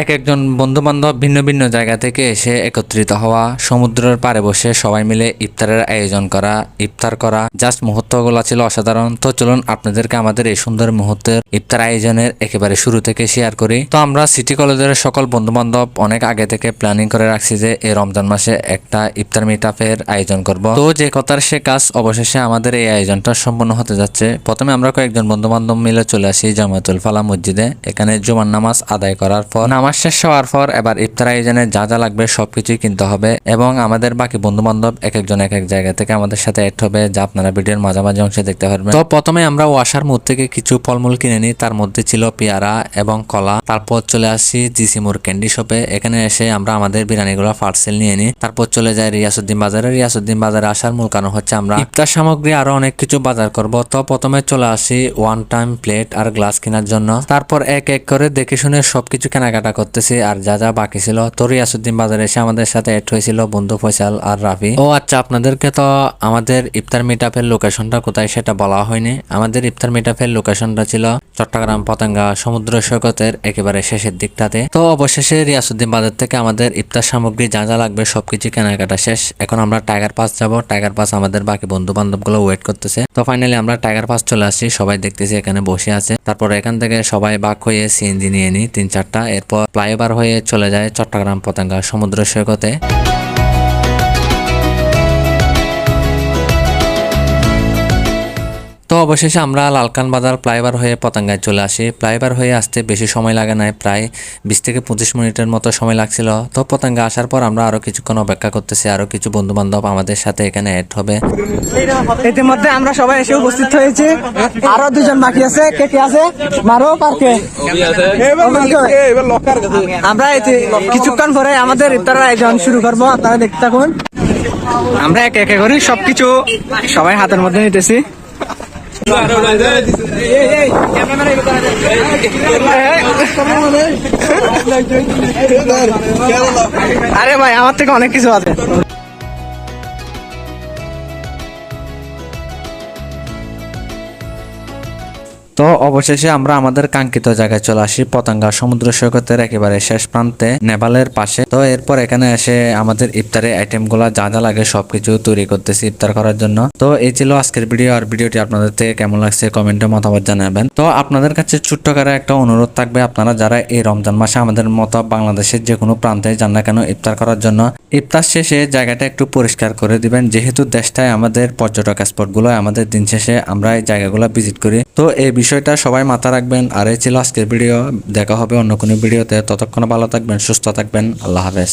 এক একজন বন্ধু বান্ধব ভিন্ন ভিন্ন জায়গা থেকে এসে একত্রিত হওয়া, সমুদ্রের পাড়ে বসে সবাই মিলে ইফতারের আয়োজন করা, ইফতার করা। জাস্ট মুহূর্তগুলো ছিল অসাধারণ। তো চলুন আপনাদেরকে আমাদের এই সুন্দর মুহূর্তের ইফতার আয়োজনের একেবারে শুরু থেকে শেয়ার করি। তো আমরা সিটি কলেজের সকল বন্ধু বান্ধব অনেক আগে থেকে প্ল্যানিং করে রাখছি যে এই রমজান মাসে একটা ইফতার মিট আয়োজন করব। তো যে কথার সে কাজ অবশেষে আমাদের এই আয়োজনটা সম্পন্ন হতে যাচ্ছে। প্রথমে আমরা কয়েকজন বন্ধু বান্ধব মিলে চলে আসি জামাতুল ফালা মসজিদে। এখানে জুমার নামাজ আদায় করার পর নামাজ শেষ হওয়ার পর এবার ইফতার আয়োজনে যা যা লাগবে সবকিছুই কিনতে হবে এবং আমাদের বাকি বন্ধু বান্ধব এক একজন এক এক জায়গা থেকে আমাদের সাথে অ্যাড হবে যা আপনারা ভিডিওর মাঝামাঝি অংশে দেখতে পারবেন। তো প্রথমে আমরা ওয়াশার মুখ থেকে কিছু ফলমূল কিনে নিই। তার মধ্যে ছিল পেয়ারা এবং কলা। তারপর চলে আসি জিসিমুর ক্যান্ডি শপে। এখানে এসে আমরা আমাদের বিরিয়ানিগুলো পার্সেল নিয়ে নিই। তারপর চলে যাই রিয়াসুদ্দিন বাজারে। রিয়াসুদ্দিন বাজারে আসার মূল কারণ হচ্ছে আমরা ইফতার সামগ্রী আরও অনেক কিছু বাজার করব। তো প্রথমে চলে আসি ওয়ান টাইম প্লেট আর গ্লাস কেনার জন্য। তারপর এক এক করে দেখে শুনে সবকিছু কেনাকাটা করতেছি। আর যা যা বাকি ছিল তো রিয়াসুদ্দিন বাজারে এসে আমাদের সাথে অ্যাড হয়েছিল বন্ধু ফয়সাল আর রাফি। ও আচ্ছা আপনাদেরকে তো আমাদের ইফতার মিটআপের লোকেশনটা কোথায় সেটা বলা হয়নি। আমাদের ইফতার মিটআপের লোকেশনটা ছিল চট্টগ্রাম পতেঙ্গা সমুদ্র সৈকতের একেবারে শেষের দিকটাতে। তো অবশেষে রিয়াসুদ্দিন বাজার থেকে আমাদের ইফতার সামগ্রী যা যা লাগবে সবকিছু কেনাকাটা শেষ। এখন আমরা টাইগার পাস যাব। টাইগার পাস আমাদের বাকি বন্ধু বান্ধবগুলো ওয়েট করতেছে। তো ফাইনালি আমরা টাইগার পাস চলে আসছি। সবাই দেখতেছি এখানে বসে আছে। তারপর এখান থেকে সবাই বাক হয়ে সিএনজি নিয়ে নিই তিন চারটা। এরপর ফ্লাইওভার হয়ে চলে যায় চট্টগ্রাম পতেঙ্গা সমুদ্র সৈকতে। অবশেষে আমরা লালকান বাজার ফ্লাইওভার হয়ে পতঙ্গায় চলে আসি। ফ্লাইওভার হয়ে আসতে বেশি সময় লাগে নাই, প্রায় বিশ থেকে পঁচিশ মিনিটের মতো সময় লাগছিল। তো পতঙ্গা আসার পর আমরা আরও কিছুক্ষণ অপেক্ষা করতেছি, আরও কিছু বন্ধু বান্ধব আমাদের সাথে এখানে অ্যাড হবে। ইতিমধ্যে আমরা সবাই এসে উপস্থিত হয়েছি। আরও দুজন বাকি আছে। কে কে আছে? মারো পার্কে আমরা কিছুক্ষণ পরে আমাদের ইফতারের আয়োজন শুরু করব। আপনারা দেখতে থাকুন। আমরা একে একে করে, সবকিছু সবাই হাতের মধ্যে নিতেছি। আরে ভাই আমার থেকে অনেক কিছু আছে। তো অবশেষে আমরা আমাদের কাঙ্ক্ষিত জায়গায় চলে আসি। পতঙ্গা সমুদ্র সৈকতের একেবারে শেষ প্রান্তে, নেপালের পাশে। তো এরপর এখানে এসে আমাদের ইফতারের আইটেমগুলা যা যা লাগে সবকিছু তৈরি করতেছি ইফতার করার জন্য। তো এই ছিল আজকের ভিডিও, আর ভিডিওটি আপনাদের থেকে কেমন লাগছে কমেন্টে মতামত জানাবেন। তো আপনাদের কাছে ছোট্ট করে একটা অনুরোধ থাকবে আপনারা যারা এই রমজান মাসে আমাদের মতো বাংলাদেশের যে কোনো প্রান্তে যান না কেন ইফতার করার জন্য ইফতার শেষে জায়গাটা একটু পরিষ্কার করে দিবেন। যেহেতু দেশটায় আমাদের পর্যটক স্পটগুলো, আমাদের দিন শেষে আমরা এই জায়গাগুলো ভিজিট করি। তো এই বিষয়টা সবাই মাথা রাখবেন। আর এই ছিল আজকের ভিডিও। দেখা হবে অন্য কোনো ভিডিওতে। ততক্ষণ ভালো থাকবেন, সুস্থ থাকবেন। আল্লাহ হাফেজ।